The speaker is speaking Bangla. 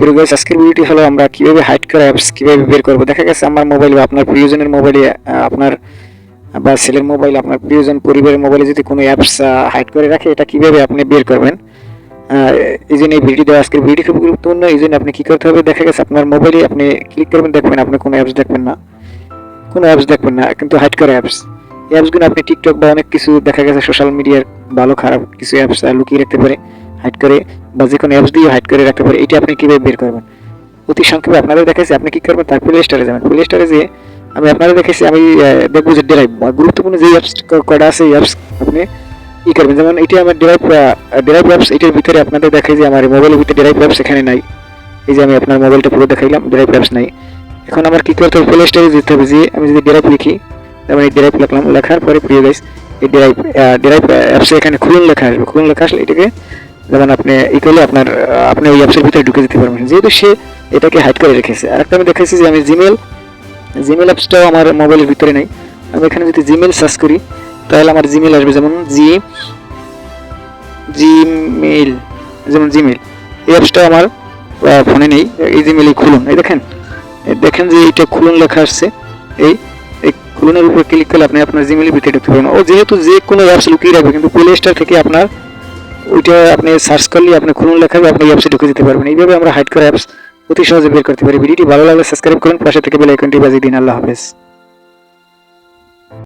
বের গাইস আজকের ভিডিওটি হলো আমরা কীভাবে হাইড করা অ্যাপস কীভাবে বের করব? দেখা গেছে আমার মোবাইল বা আপনার প্রিয়জনের মোবাইলে আপনার, বা ছেলের মোবাইল আপনার প্রিয়জন পরিবারের মোবাইলে যদি কোনো অ্যাপস হাইড করে রাখে, এটা কীভাবে আপনি বের করবেন? এই জন্য এই ভিডিও দেওয়া আজকের ভিডিও খুব গুরুত্বপূর্ণ। এই জন্য আপনি কী করতে হবে? দেখা গেছে আপনার মোবাইলে আপনি ক্লিক করবেন, দেখবেন আপনি কোনো অ্যাপস দেখবেন না। কোনো অ্যাপস দেখবেন না, কিন্তু হাইড করা অ্যাপস অ্যাপসগুলো আপনি টিকটক বা অনেক কিছু, দেখা গেছে সোশ্যাল মিডিয়ার ভালো খারাপ কিছু অ্যাপস লুকিয়ে রাখতে পারে। হাইড করে বা যে কোনো অ্যাপস দিয়ে হাইড করে রাখতে পারে, এটা আপনি কীভাবে বের করবেন? অতি সংক্ষেপে আপনাদের দেখাচ্ছি আপনি কি করবেন? তার প্লে স্টোরে যাবেন। প্লে স্টোরে যেয়ে আমি আপনাদের দেখেছি আমি দেখব যে ড্রাইভ গুরুত্বপূর্ণ যে অ্যাপস কটা আছে, এই অ্যাপস আপনি ই করবেন। যেমন এটি আমার ডেরাইভ ড্রাইভ অ্যাপস এটার ভিতরে আপনাদের দেখাই যে আমার মোবাইলের ভিতরে ড্রাইভ অ্যাপস এখানে নাই। এই যে আমি আপনার মোবাইলটা পুরো দেখাইলাম ড্রাইভ অ্যাপস নাই। এখন আমার কী করতে হবে? প্লে স্টোরে যেতে হবে, যে আমি যদি ডেরাইভ লিখি যেমন এই ড্রাইভ লিখলাম, লেখার পরে প্রিয় গাইস এই ড্রাইভ ড্রাইভ অ্যাপসে এখানে খুলুন লেখা আসবে। খুলুন লেখা আসলে এটাকে যেমন আপনি ই করলে আপনার আপনি ওই অ্যাপসের ভিতরে ঢুকে যেতে পারবেন। যেহেতু সে এটাকে হাইড করে রেখেছে। আর একটা আমি দেখেছি যে আমি জিমেল জিমেল অ্যাপসটাও আমার মোবাইলের ভিতরে নেই। আমি এখানে যদি জিমেল সার্চ করি, তাহলে আমার জিমেল আসবে। যেমন জি জিমেল যেমন জিমেল এই অ্যাপসটাও আমার ফোনে নেই। এই জিমেলই খুলুন। এই দেখেন দেখেন যে এটা খুলুন লেখা আসছে। এই এই খুলুনের উপর ক্লিক করলে আপনি আপনার জিমেলের ভিতরে ঢুকতে পারবেন। ও যেহেতু যে কোনো অ্যাপস লুকিয়ে রাখবে, কিন্তু প্লে স্টোর থেকে আপনার ওইটা আপনি সার্চ করলে আপনি খুলুন লেখা হবে আপনি অ্যাপসে ঢুকে দিতে পারবেন। এইভাবে আমরা হাইড করা অ্যাপস অতি সহজে বের করতে পারি। ভিডিওটি ভালো লাগলে সাবস্ক্রাইব করুন, পাশে থেকে বেল আইকনটি বাজিয়ে দিন। আল্লাহ হাফেজ।